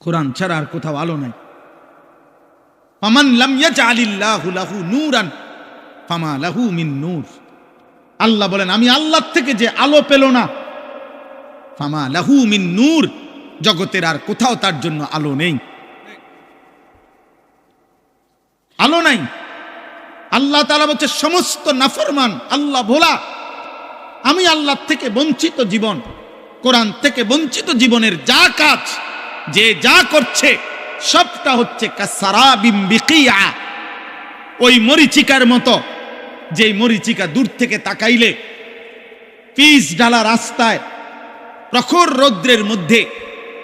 কোরআন ছাড়া আর কোথাও আলো নাই। আল্লাহ বলেন, আমি আল্লাহ থেকে যে আলো পেল না, ফামা লাহু মিন নূর, জগতের আর কোথাও তার জন্য আলো নেই। আলো নাই। আল্লাহ তারা বলছে, সমস্ত নাফরমান, আল্লাহ ভোলা, আমি আল্লাহ থেকে বঞ্চিত জীবন, কোরআন থেকে বঞ্চিত জীবনের যা কাজ যে যা করছে, সবটা হচ্ছে ওই মরিচিকার মতো যে মরিচিকা দূর থেকে তাকাইলে পিস ডালা রাস্তায়, প্রখর রৌদ্রের মধ্যে,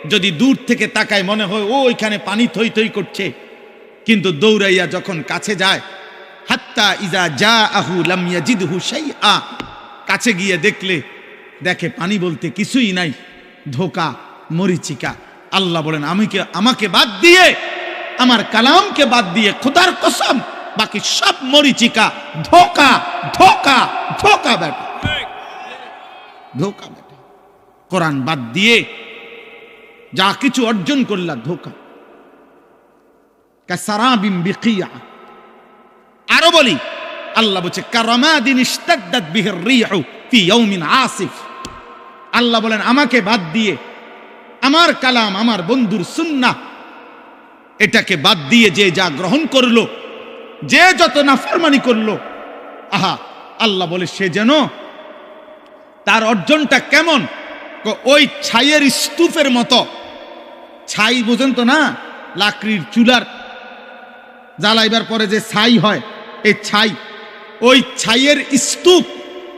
যদি দূর থেকে তাকায় মনে হয়, ও, ওইখানে পানি থই থই করছে। কিন্তু দৌড়াইয়া যখন কাছে যায়, হাত্তা ইজা যা আহু লামিয়া জিদহু সেই আ কাছে গিয়ে দেখলে, দেখে পানি বলতে কিছুই নাই, ধোকা, মরিচিকা। আল্লাহ বলেন আমাকে আমাকে বাদ দিয়ে, আমার কালামকে বাদ দিয়ে খোদার কসম, বাকি সব মরিচিকা, ধোকা ধোকা ধোকা বেটা ধোকা বেটা কোরআন বাদ দিয়ে যা কিছু অর্জন করলা, ধোকা। কাসারাবিম বিকিয়া। আরও বলি, আল্লাহ বলছে, কারামাদিন ইস্তাদ্দাত বিহির রিহু ফি ইয়াউমিন আসিফ। আল্লাহ বলেন, আমাকে বাদ দিয়ে আমার কালাম, আমার বন্ধুর সুন্নাহ। এটাকে বাদ দিয়ে যে যা গ্রহণ করল, যে যত না নাফরমানি করল, আহা, আল্লাহ বলে সে যেন তার অর্জনটা কেমন? ওই ছাইয়ের স্তূপের মতো। ছাই বোঝেন তো না? লাকড়ির চুলার জ্বালাইবার পরে যে ছাই হয় এই ছাই। ওই ছাইয়ের স্তূপ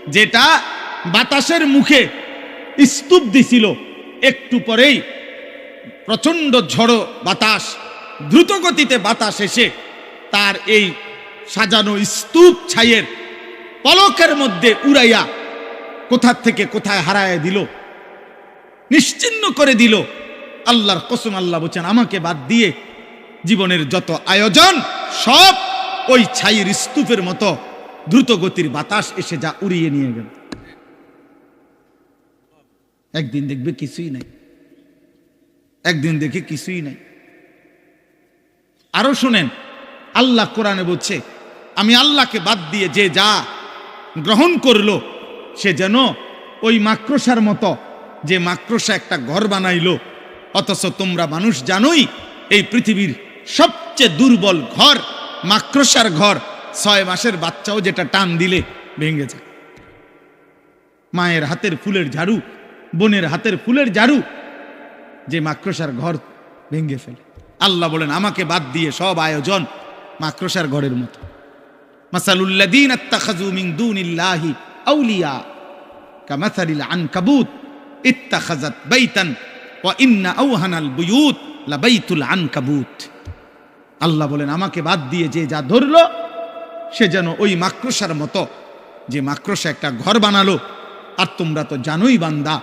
যেটা বাতাসের মুখে স্তূপ দিছিল একটু পরেই প্রচণ্ড ঝড়ো বাতাস দ্রুত গতিতে বাতাস এসে তার এই সাজানো স্তূপ ছাইয়ের পলকের মধ্যে উড়াইয়া কোথা থেকে কোথায় হারায় দিল, নিশ্চিন্ন করে দিল। আল্লাহর কসম আল্লাহ বলছেন, আমাকে বাদ দিয়ে জীবনের যত আয়োজন, সব ওই ছাইয়ের স্তূপের মতো দ্রুত গতির বাতাস এসে যা উড়িয়ে নিয়ে গেল। একদিন দেখবে কিছুই নাই। একদিন দেখে কিছুই নাই। আরও শুনেন, আল্লাহ কোরআনে বলছে, আমি আল্লাহকে বাদ দিয়ে যে যা গ্রহণ করল, সে যেন ওই মাক্রসার মতো, যে মাক্রসা একটা ঘর বানাইলো, অথচ তোমরা মানুষ জানোই, এই পৃথিবীর সবচেয়ে দুর্বল ঘর মাক্রসার ঘর, ছয় মাসের বাচ্চাও যেটা টান দিলে ভেঙে যায়। মায়ের হাতের ফুলের ঝাড়ু বোনের হাতের ফুলের ঝাড়ু যে মাক্রসার ঘর ভেঙে ফেলে। আল্লাহ বলেন, আমাকে বাদ দিয়ে সব আয়োজন মাক্রসার ঘরের মতো। আউলিয়া ইন্না বুয়ুত আল্লাহ বলেন, আমাকে বাদ দিয়ে যে যা ধরলো, সে যেন ওই মাক্রসার মতো যে মাক্রসা একটা ঘর বানালো। আর তোমরা তো জানোই বান্দা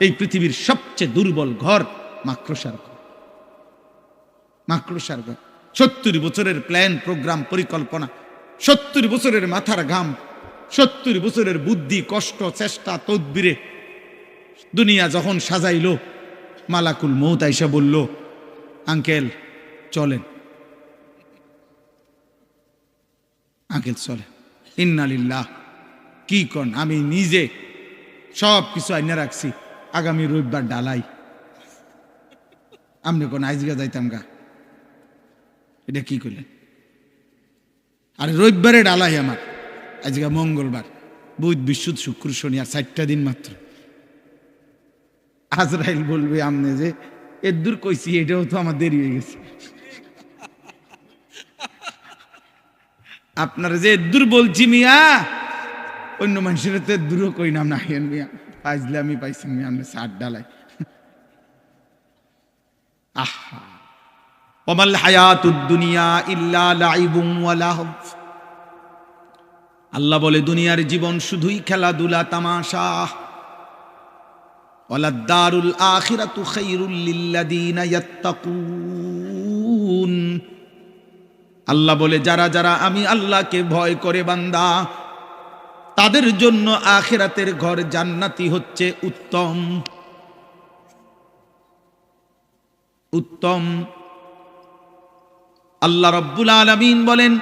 এই পৃথিবীর সবচেয়ে দুর্বল ঘর মাক্রসার ঘর। মাক্রসার ঘর। সত্তর বছরের প্ল্যান, প্রোগ্রাম, পরিকল্পনা, সত্তর বছরের মাথার ঘাম, সত্তর বছরের বুদ্ধি, কষ্ট, চেষ্টা, তদবিরে দুনিয়া যখন সাজাইলো, মালাকুল মৌত আইসা বলল, আঙ্কেল, চলেন। আঙ্কেল চলে ইন্নালিল্লাহ কি কন? আমি নিজে সব কিছু আইনা রাখছি। আগামী রবিবার ডালাই। আপনি কোন আইজগা যাইতাম গা। এটা কি করলেন আরে রবিবারে ডালাই আমার। আজকে মঙ্গলবার। বুধ বিশুদ্ধ শুক্র, শনি আর চারটা দিন মাত্র। আজরাইল বলবে আমনে যে এর দূর কইছি, এটাও তো আমার দেরি হয়ে গেছে। আপনার যে দূর বলছি মিয়া, অন্য মানুষের তো দূরও কই না, হেন মিয়া। পাইজলে আমি পাইছি আপনি সার ডালাই আল্লাহ বলে, দুনিয়ার জীবন শুধুই খেলাধুলা, তামাশা। আখিরাতু আল্লাহ বলে, যারা যারা আমি আল্লাহকে ভয় করে, বান্দা তাদের জন্য আখেরাতের ঘর জান্নাতি হচ্ছে উত্তম। উত্তম। আল্লাহ রব্বুল আলামিন বলেন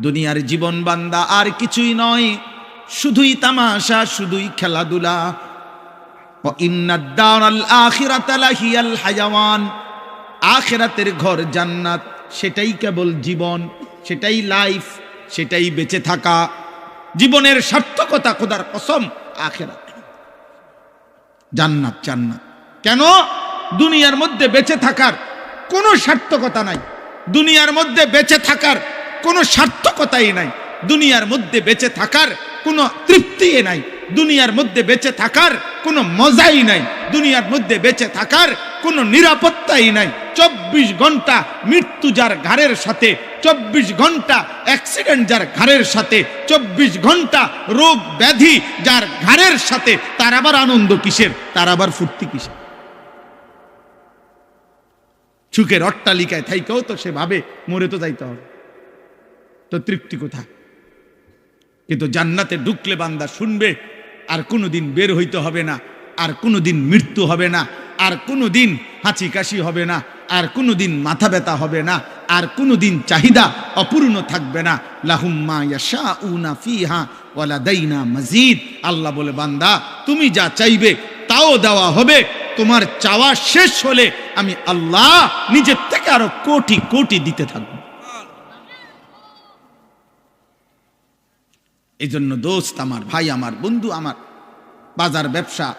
দুনিয়ার জীবন বান্দা আর কিছুই নয়, শুধুই তামাশা, শুধুই খেলাধুলা। আখিরাতের ঘর জান্নাত। সেটাই কেবল জীবন, সেটাই লাইফ সেটাই বেঁচে থাকা। জীবনের সার্থকতা খোদার কসম, আখেরাত। জান্নাত জান্নাত। কেন? দুনিয়ার মধ্যে বেঁচে থাকার কোনো সার্থকতা নাই। দুনিয়ার মধ্যে বেঁচে থাকার কোনো সার্থকতাই নাই। দুনিয়ার মধ্যে বেঁচে থাকার কোনো তৃপ্তি নাই। দুনিয়ার মধ্যে বেঁচে থাকার কোনো মজাই নাই। দুনিয়ার মধ্যে বেঁচে থাকার কোনো নিরাপত্তাই নাই। চব্বিশ ঘণ্টা মৃত্যু যার ঘাড়ের সাথে, চব্বিশ ঘণ্টা অ্যাক্সিডেন্ট যার ঘাড়ের সাথে, চব্বিশ ঘণ্টা রোগ ব্যাধি যার ঘাড়ের সাথে, তার আবার আনন্দ কিসের? তার আবার ফুর্তি কিসের? সুখের অট্টালিকায় থাইকেও তো সে ভাবে মরে তো যাইতে হবে। তো তৃপ্তি কোথা কিন্তু জান্নাতে ঢুকলে বান্দা শুনবে, আর কোনোদিন বের হইতে হবে না। আর কোনোদিন মৃত্যু হবে না, আর কোনোদিন হাঁচি কাশি হবে না, আর কোনোদিন মাথা ব্যথা হবে না, আর কোনোদিন চাহিদা অপূর্ণ থাকবে না। লাহুম্মা ইয়াশাউনা ফিহা ওয়ালা দাইনা মজিদ। আল্লাহ বলে, বান্দা, তুমি যা চাইবে তাও দেওয়া হবে। তোমার চাওয়া শেষ হলে আমি আল্লাহ নিজের থেকে আরও কোটি কোটি দিতে থাকব। এই জন্য দোস্ত আমার, ভাই আমার, বন্ধু আমার, বাজার ব্যবসা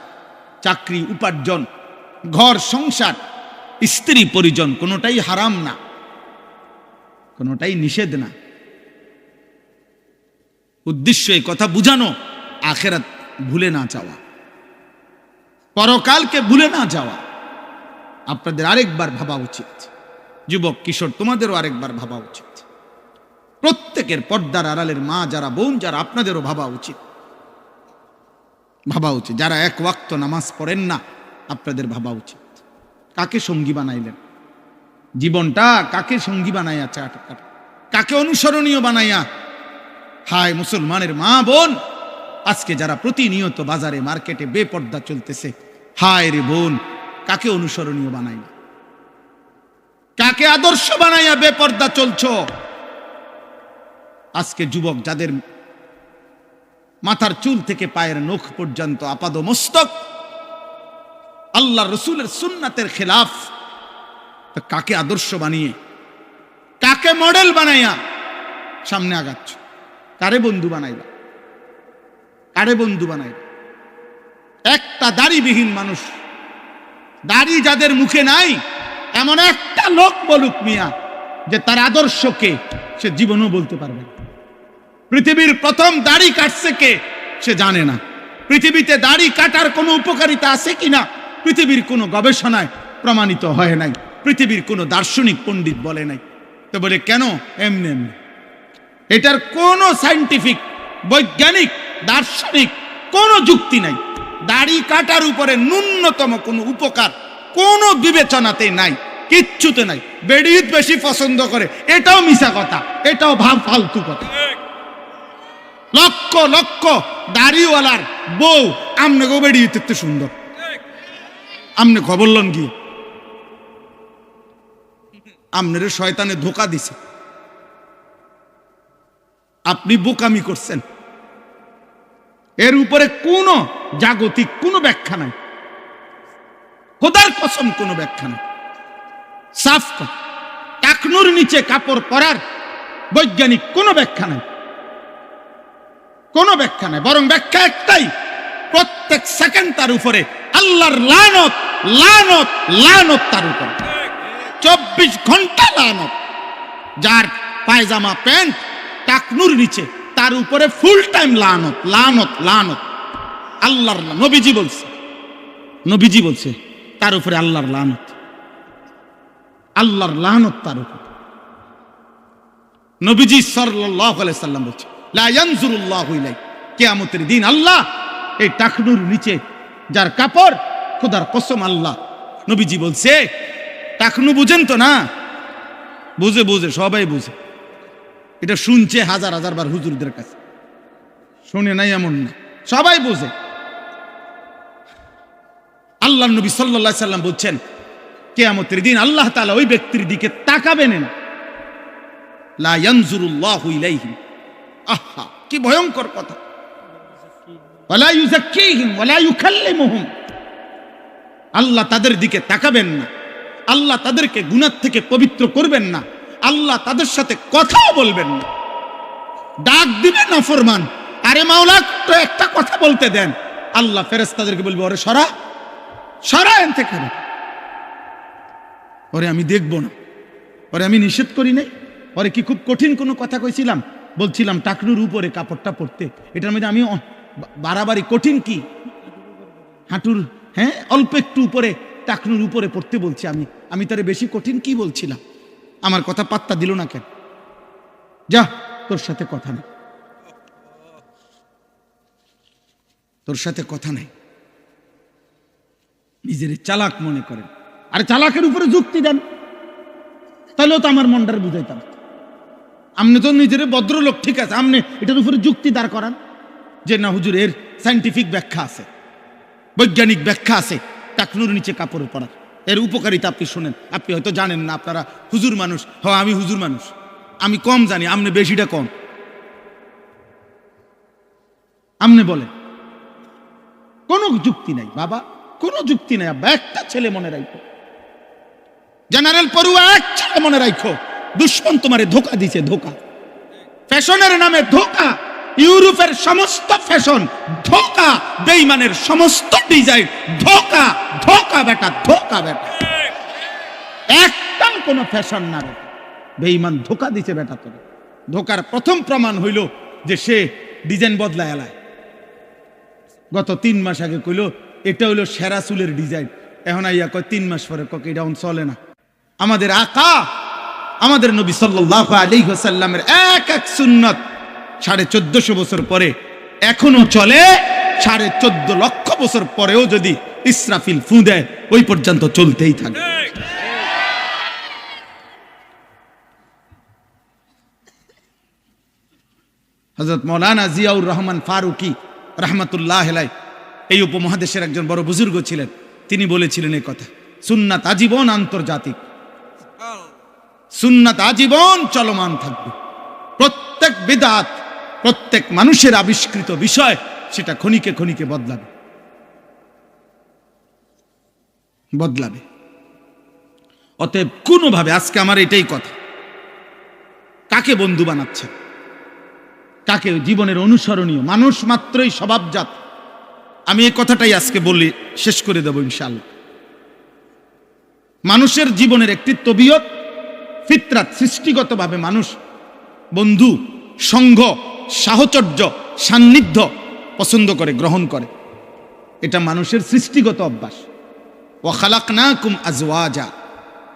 চাকরি, উপার্জন, ঘর, সংসার, স্ত্রী, পরিজন, কোনোটাই হারাম না, কোনোটাই নিষেধ না। উদ্দেশ্য এই কথা বুঝানো আখেরাত ভুলে না যাওয়া। পরকালকে ভুলে না যাওয়া আপনাদের আরেকবার ভাবা উচিত। যুবক, কিশোর, তোমাদেরও আরেকবার ভাবা উচিত। প্রত্যেকের পর্দার আড়ালের মা যারা, বোন যারা, আপনাদেরও ভাবা উচিত। ভাবা উচিত। যারা এক ওয়াক্ত নামাজ পড়েন না, আপনাদের ভাবা উচিত। কাকে সঙ্গী বানাইলেন? জীবনটা কাকে সঙ্গী বানাইয়া চাট কাকে অনুসরণীয় বানাইয়া? হায় মুসলমানের মা বোন! আজকে যারা প্রতিনিয়ত বাজারে, মার্কেটে বেপর্দা চলতেছে, হায় রে বোন, কাকে অনুসরণীয় বানাইয়া কাকে আদর্শ বানাইয়া বেপর্দা চলছ? আজকে যুবক যাদের মাথার চুল থেকে পায়ের নখ পর্যন্ত আপাদ মস্তক আল্লাহ রসুলের সুন্নাতের খেলাফ। কাকে আদর্শ বানিয়ে? কাকে মডেল বানাইয়া? সামনে আগাচ্ছ। কারে বন্ধু বানাইবা? কারে বন্ধু বানাইবা? একটা দাড়িবিহীন মানুষ। দাড়ি যাদের মুখে নাই, এমন একটা লোক বলুক মিয়া, যে তার আদর্শকে সে জীবনও বলতে পারবে না। পৃথিবীর প্রথম দাড়ি কাটছে কে? সে জানে না। পৃথিবীতে দাড়ি কাটার কোনো উপকারিতা আছে কিনা? পৃথিবীর কোনো গবেষণায় প্রমাণিত হয় নাই। পৃথিবীর কোনো দার্শনিক পণ্ডিত বলে নাই। তো বলে, কেন? এমনি এমনি। এটার কোনো সাইন্টিফিক, বৈজ্ঞানিক, দার্শনিক কোনো যুক্তি নাই। দাড়ি কাটার উপরে ন্যূনতম কোনো উপকার কোনো বিবেচনাতে নাই, কিচ্ছুতে নাই। বেডিত বেশি পছন্দ করে। এটাও মিশা কথা, এটাও ভাব ফালতু কথা। লক্ষ লক্ষ দাড়িওয়ালার বউ আমনে গো বেড়িয়ে দেখতে সুন্দর। আমনে খবর লন কি আমনের শয়তানে ধোকা দিছে। আপনি বোকামি করছেন। এর উপরে কোনো জাগতিক, কোনো ব্যাখ্যা নাই। খোদার কসম কোনো ব্যাখ্যা নাই। সাফ কথা। টাকনুর নিচে কাপড় পরার বৈজ্ঞানিক কোনো ব্যাখ্যা নাই। কোনো ব্যাখ্যা নাই, বরং ব্যাখ্যা একটাই। প্রত্যেক সেকেন্ড তার উপরে আল্লাহর লানত লানত লানত তার উপরে। চব্বিশ ঘণ্টা লানত। যার পায়জামা, প্যান্ট, টাকনুর নিচে, তার উপরে ফুল টাইম লানত লানত লানত। আল্লাহর নবীজি বলছে নবীজি বলছে, তার উপরে আল্লাহর লানত। আল্লাহর লানত তার উপর। নবীজি আলাইহি সাল্লাম বলছে লা ইয়ানজুরুল্লাহু ইলাই কিয়ামতের দিন আল্লাহ এই টাকনুর নিচে যার কাপড়, খোদার কসম আল্লাহ। নবীজি বলছে, টাকনু বুঝেন তো না? বুঝে বুঝে, সবাই বুঝে। এটা শুনছে হাজার হাজার বার হুজুরদের কাছে। শুনে নাই এমন না। সবাই বুঝে। আল্লাহ নবী সাল্লাহ সাল্লাম বলছেন, কেয়ামতের দিন আল্লাহ তাআলা ওই ব্যক্তির দিকে তাকাবেন না। লা ইয়ানজুরুল্লাহু ইলাইহিম। আহা, কি ভয়ঙ্কর কথা। আল্লাহ তাদের দিকে তাকাবেন না। আল্লাহ তাদেরকে গুনাহ থেকে পবিত্র করবেন না। আল্লাহ তাদের সাথে কথাও বলবেন না। ডাক দিবে না ফরমান। আরে মাওলা তো একটা কথা বলতে দেন। আল্লাহ ফেরেশতাদেরকে বলবে, ওরে সরা সরা এন থেকে ওরে, আমি দেখব না। ওরে, আমি নিষেধ করি নাই। ওরে, কি খুব কঠিন কোনো কথা কইছিলাম। বলছিলাম, টাকনুর উপরে কাপড়টা পরতে। এটার মধ্যে আমি বাড়াবাড়ি কঠিন কি? হাঁটুর হ্যাঁ? অল্প একটু উপরে, টাকনুর উপরে পড়তে বলছি আমি। আমি তারে বেশি কঠিন কি বলছিলাম? আমার কথা পাত্তা দিল না কেন? যা, তোর সাথে কথা নেই। তোর সাথে কথা নেই। নিজের চালাক মনে করেন। আর চালাকের উপরে যুক্তি দেন। তাহলেও তো আমার মনটার বুঝাইতাম। আপনি তো নিজের ভদ্রলোক, ঠিক আছে আপনি এটার উপরে যুক্তি দাঁড় করান যে না, হুজুর, এর সাইন্টিফিক ব্যাখ্যা আছে, বৈজ্ঞানিক ব্যাখ্যা আছে, টাকনুর নিচে কাপড় পরার এর উপকারিতা আপনি শোনেন, আপনি হয়তো জানেন না, আপনারা হুজুর মানুষ, হ, আমি হুজুর মানুষ, আমি কম জানি আপনি বেশিটা কম। আপনি বলেন, কোনো যুক্তি নাই, বাবা, কোনো যুক্তি নাই, আব্বা, একটা ছেলে মনে রাখো। জেনারেল পড়ুয়া, এক ছেলে মনে রাখো। দুশ্মন তোমারে ধোকা দিছে, ধোকা। ফ্যাশনের নামে ধোকা, ইউরোপের সমস্ত ফ্যাশন ধোকা, বেইমানের সমস্ত ডিজাইন ধোকা ধোকা বেটা ধোকা বেটা। একটাও কোনো ফ্যাশন না বেটা। বেইমান ধোকা দিছে বেটা তোরে। ধোকার প্রথম প্রমাণ হইল যে সে ডিজাইন বদলায় এলায়। গত তিন মাস আগে কইলো, এটা হইল সেরা চুলের ডিজাইন। এখন আইয়া কয়, তিন মাস পরে কক এটা চলে না। আমাদের আকা আমাদের নবী সাল্লাল্লাহু আলাইহি ওয়াসাল্লামের এক এক সুন্নত সাড়ে চোদ্দশো বছর পরে এখনও চলে, সাড়ে চোদ্দ লক্ষ বছর পরেও যদি ইসরাফিল ফু দেয় ওই পর্যন্ত চলতেই থাকে। হজরত মৌলানা জিয়াউর রহমান ফারুকি রহমতুল্লাহ এই উপমহাদেশের একজন বড় বুজুর্গ ছিলেন। তিনি বলেছিলেন এই কথা, সুন্নাত আজীবন আন্তর্জাতিক। সুন্নাত আজীবন চলমান থাকবে। প্রত্যেক বিদাত, প্রত্যেক মানুষের আবিষ্কৃত বিষয় সেটা ক্ষণিকে ক্ষণিকে বদলাবে। বদলাবে। অতএব কোনোভাবে আজকে আমার এটাই কথা। কাকে বন্ধু বানাচ্ছে? কাকে জীবনের অনুসরণীয়? মানুষ মাত্রই স্বভাবজাত। আমি এই কথাটাই আজকে বলি শেষ করে দেব ইনশাল্লাহ মানুষের জীবনের একটি তবিয়ত ফিতরাত সৃষ্টিগতভাবে মানুষ, বন্ধু সংঘ সাহচর্য, সান্নিধ্য পছন্দ করে, গ্রহণ করে। এটা মানুষের সৃষ্টিগত অভ্যাস। ও খালাক না কুম আজওয়াজা।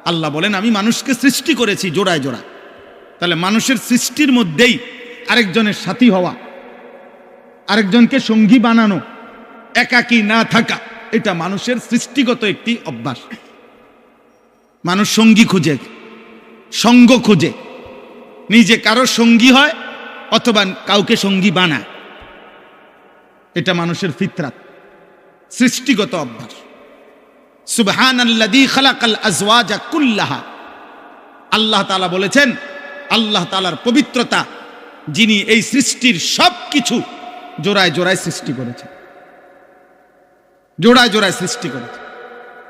আল্লাহ বলেন, আমি মানুষকে সৃষ্টি করেছি জোড়ায় জোড়ায়। তাহলে মানুষের সৃষ্টির মধ্যেই আরেকজনের সাথী হওয়া, আরেকজনকে সঙ্গী বানানো, একাকী না থাকা, এটা মানুষের সৃষ্টিগত একটি অভ্যাস। মানুষ সঙ্গী খুঁজে। সঙ্গ খুঁজে। নিজে কারও সঙ্গী হয় অথবা কাউকে সঙ্গী বানায়। এটা মানুষের ফিতরাত, সৃষ্টিগত অভ্যাস। সুবহান আল্লাদি খালাকাল আল্লাহ তাআলা বলেছেন, আল্লাহ তাআলার পবিত্রতা যিনি এই সৃষ্টির সব কিছু জোড়ায় জোড়ায় সৃষ্টি করেছে জোড়ায় জোড়ায় সৃষ্টি করেছে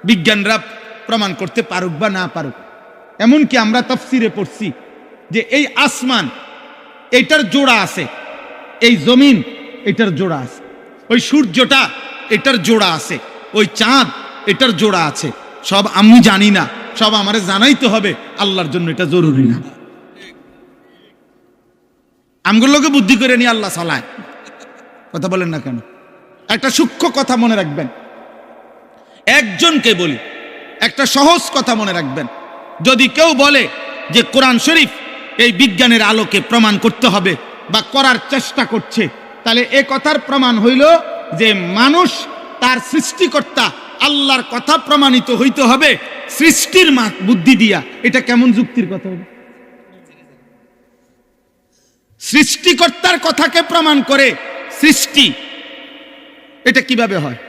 বিজ্ঞানরা প্রমাণ করতে পারুক বা না পারুক এমনকি আমরা তফসিরে পড়ছি যে এই আসমান, এটার জোড়া আছে, এই জমিন এটার জোড়া আছে, ওই সূর্যটা এটার জোড়া আছে, ওই চাঁদ এটার জোড়া আছে, সব আমি জানি না, সব আমারে জানাইতে হবে, আল্লাহর জন্য এটা জরুরি না। আমগুলোকে বুদ্ধি করে নিয়ে আল্লাহ চালায়। কথা বলেন না কেন? একটা সূক্ষ্ম কথা মনে রাখবেন। একজনকে বলি, একটা সহজ কথা মনে রাখবেন। যদি কেউ বলে যে কোরআন শরীফ এই বিজ্ঞানের আলোকে প্রমাণ করতে হবে বা করার চেষ্টা করছে, তাহলে এ কথার প্রমাণ হইল যে মানুষ তার সৃষ্টিকর্তা আল্লাহর কথা প্রমাণিত হইতে হবে সৃষ্টির বুদ্ধি দিয়া। এটা কেমন যুক্তির কথা হবে সৃষ্টিকর্তার কথাকে প্রমাণ করে সৃষ্টি, এটা কীভাবে হয়?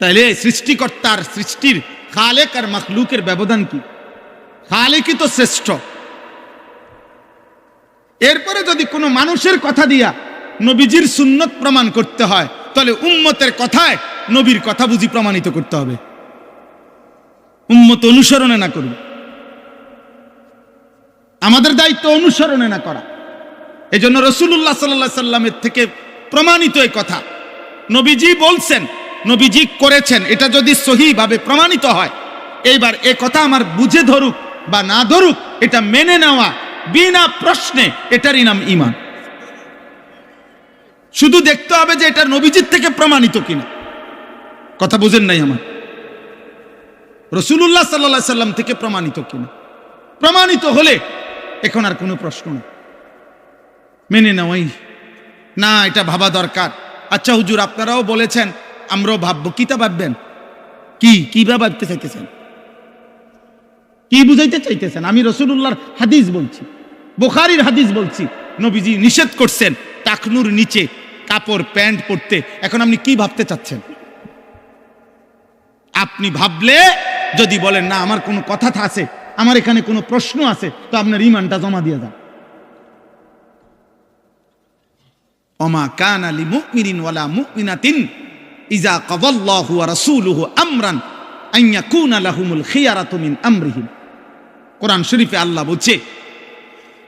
তাইলে সৃষ্টিকর্তার সৃষ্টির খালেক আর মাখলুকের ব্যবধান কি? খালেকই তো শ্রেষ্ঠ। এরপরে যদি কোনো মানুষের কথা দিয়া নবীজির সুন্নত প্রমাণ করতে হয়, তাহলে উম্মতের কথায় নবীর কথা বুঝি প্রমাণিত করতে হবে। উম্মত অনুসরণে না করবে আমাদের দায়িত্ব অনুসরণে না করা। এই জন্য রসুল্লাহ সাল্লাহ সাল্লামের থেকে প্রমাণিত এই কথা। নবীজি বলছেন নবীজি করেছেন, এটা যদি সহিভাবে প্রমাণিত হয়, এইবার এ কথা আমার বুঝে ধরুক বা না ধরুক, এটা মেনে নেওয়া বিনা প্রশ্নে এটারই নাম ইমান শুধু দেখতে হবে যে এটা নবীজির থেকে প্রমাণিত কিনা। কথা বুঝেন নাই আমার? রসুল্লাহ সাল্লাহ সাল্লাম থেকে প্রমাণিত কিনা? প্রমাণিত হলে এখন আর কোনো প্রশ্ন না মেনে নেওয়াই না, এটা ভাবা দরকার। আচ্ছা হুজুর, আপনারাও বলেছেন আমরাও ভাববো কিতা ভাববেন? কি কি বা ভাবতে চাইতেছেন? কি বুঝাইতে চাইতেছেন? আমি রসুল্লাহর হাদিস বলছি, বোখারির হাদিস বলছি, নবীজি নিষেধ করছেন টাকনুর নিচে কাপড়, প্যান্ট পরতে। এখন আপনি কি ভাবতে চাচ্ছেন? আপনি ভাবলে যদি বলেন, না, আমার কোনো কথা আছে, আমার এখানে কোনো প্রশ্ন আছে, তো আপনার ইমানটা জমা দিয়ে যান। অমা কান আলী মুমিনিন ওয়ালা মুমিনাতিন ইজা কদাল্লাহু ওয়া রাসূলুহু আমরান আন ইয়াকুনা লাহুমুল খিয়ারাতু মিন আমরিহিম। কোরআন শরীফে আল্লাহ বলছে,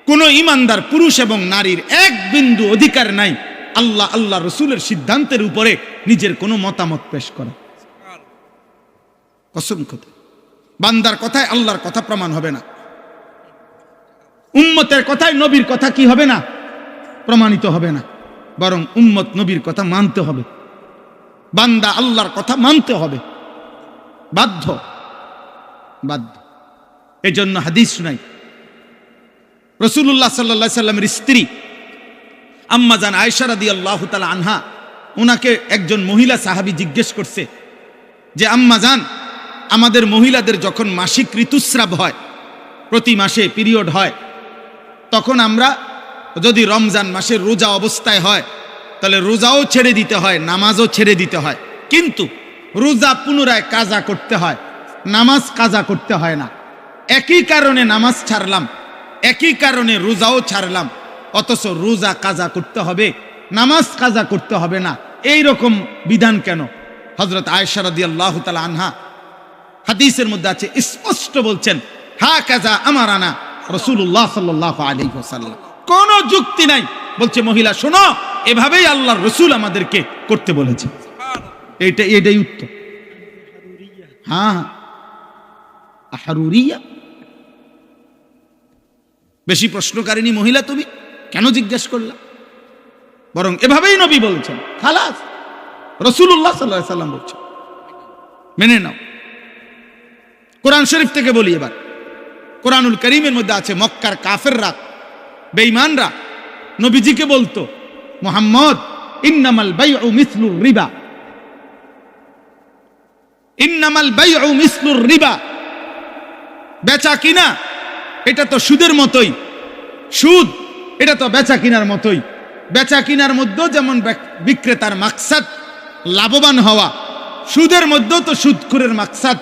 কোন ইমানদার পুরুষ এবং নারীর এক বিন্দু অধিকার নাই আল্লাহ আল্লাহ রসুলের সিদ্ধান্তের উপরে নিজের কোনো মতামত পেশ করা। কসম কথা। বান্দার কথায় আল্লাহর কথা প্রমাণ হবে না। উম্মতের কথায় নবীর কথা কি হবে না? প্রমাণিত হবে না। বরং উম্মত নবীর কথা মানতে হবে। বান্দা আল্লাহর কথা মানতে হবে। বাধ্য। বাধ্য। এই জন্য হাদিস শুনাই। রসুল্লাহ সাল্লা সাল্লামের স্ত্রী আম্মাজান আয়সারাদি আল্লাহ তালা আনহা ওনাকে একজন মহিলা সাহাবি জিজ্ঞেস করছে যে আম্মাজান আমাদের মহিলাদের যখন মাসিক ঋতুস্রাব হয়, প্রতি মাসে পিরিয়ড হয়, তখন আমরা যদি রমজান মাসের রোজা অবস্থায় হয় তাহলে রোজাও ছেড়ে দিতে হয়, নামাজও ছেড়ে দিতে হয়। কিন্তু রোজা পুনরায় কাজা করতে হয়, নামাজ কাজা করতে হয় না। একই কারণে নামাজ ছাড়লাম, একই কারণে রোজাও ছাড়লাম, অথচ রোজা কাজা করতে হবে, নামাজ কাজা করতে হবে না। এই রকম বিধান কেন? হজরত আয়সারদি আল্লাহ আনহা হাদিসের মধ্যে আছে, স্পষ্ট বলছেন হা কাজা আমার আনা রসুল্লাহ সাল্লাহ আলী সাল্লাম কোন যুক্তি নাই। বলছে, মহিলা, শোনো এভাবেই আল্লাহর রসুল আমাদেরকে করতে বলেছে। এটা এটাই উত্তর। হ্যাঁ আহারুরিয়া। বেশি প্রশ্নকারিনী মহিলা তুমি, কেন জিজ্ঞেস করলা? বরং এভাবেই নবী বলছেন, খালাস। রসুল্লাহ সাল্লাহ সাল্লাম বলছেন। মেনে নাও। কোরআন শরীফ থেকে বলি এবার। কোরআনুল করিমের মধ্যে আছে মক্কার কাফেররা, বেঈমানরা। নবীজিকে বলতো মোহাম্মদ, ইন্নামাল বাইউ মিসলুর রিবা। ইন্নামাল বাইউ মিসলুর রিবা। বেচা কিনা, এটা তো সুদের মতোই। সুদ, এটা তো বেচা কিনার মতোই। বেচা কিনার মধ্যেও যেমন বিক্রেতার মাকসাদ, লাভবান হওয়া। সুদের মধ্যেও তো সুদখুরের মাকসাদ,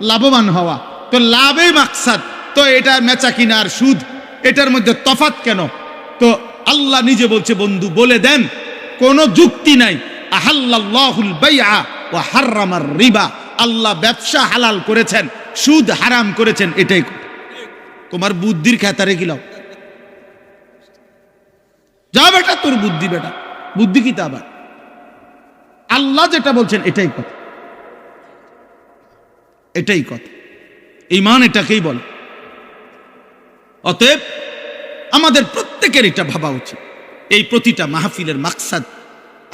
লাভবান হওয়া। তো লাভেই মাকসাদ। তো এটা বেচা কিনার সুদ, এটার মধ্যে তফাত কেন? তো আল্লাহ নিজে বলছে, বন্ধু, বলে দেন, কোনো যুক্তি নাই। আহাল্লাহুল বাইআ ওয়া হাররামার রিবা। আল্লাহ ব্যবসা হালাল করেছেন, সুদ হারাম করেছেন, এটাই তোমার বুদ্ধির খেতারে গিলাও যা বেটা, তোর বুদ্ধি বেটা। বুদ্ধি কি তা আবার? আল্লাহ যেটা বলছেন, এটাই কথা। এটাই কথা। ইমান এটাকেই বলে। অতএব আমাদের প্রত্যেকের এটা ভাবা উচিত। এই প্রতিটা মাহফিলের মাকসাদ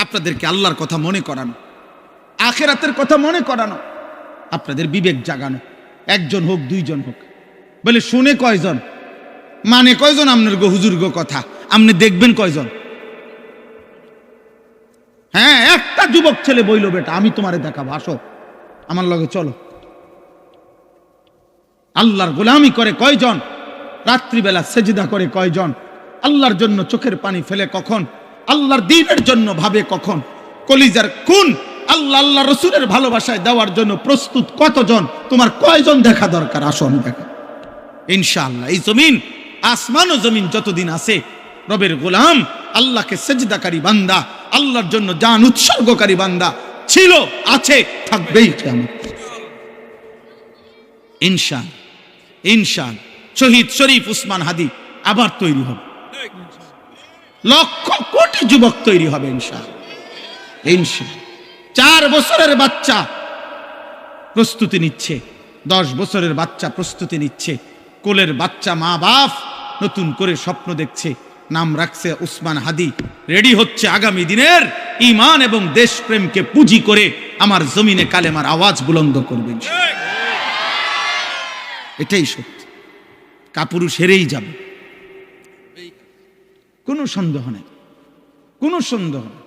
আপনাদেরকে আল্লাহর কথা মনে করানো, আখেরাতের কথা মনে করানো, আপনাদের বিবেক জাগানো। একজন হোক, দুইজন হোক। বলে, শুনে কয়জন? মানে কয়জন আপনার গো হুজুর গো কথা? আপনি দেখবেন কয়জন? হ্যাঁ একটা যুবক ছেলে বইল, বেটা, আমি তোমারে দেখাবো, আসো। আমার লগে চলো। আল্লাহর গোলামি করে কয়জন? রাত্রিবেলা সেজিদা করে কয়জন? আল্লাহর জন্য চোখের পানি ফেলে কখন? আল্লাহর দিনের জন্য ভাবে কখন? কলিজার কোন আল্লাহ আল্লাহ রসুলের ভালোবাসায় দেওয়ার জন্য প্রস্তুত কতজন? তোমার কয়জন দেখা দরকার? আসো আমি দেখা। ইনশাআল্লাহ, এই জমিন, আসমান ও জমিন যতদিন আছে, রবের গোলাম, আল্লাহকে সেজদাকারী বান্দা, আল্লাহর জন্য জান উৎসর্গকারী বান্দা ছিল, আছে, থাকবেই কেমন ইনশান ইনশান শহীদ শরীফ উসমান হাদি আবার তৈরি হবে। লক্ষ কোটি যুবক তৈরি হবে ইনশান ইনশান চার বছরের বাচ্চা প্রস্তুতি নিচ্ছে। দশ বছরের বাচ্চা প্রস্তুতি নিচ্ছে। কোলের বাচ্চা মা বাপ নতুন করে স্বপ্ন দেখছে। নাম রাখছে উসমান হাদি। রেডি হচ্ছে আগামী দিনের ইমান এবং দেশপ্রেমকে পুঁজি করে আমার জমিনে কালেমার আওয়াজ বুলন্দ করবেন এটাই সত্যি। কাপুরুষ সেরেই যাবে। কোনো সন্দেহ নেই। কোনো সন্দেহ নেই।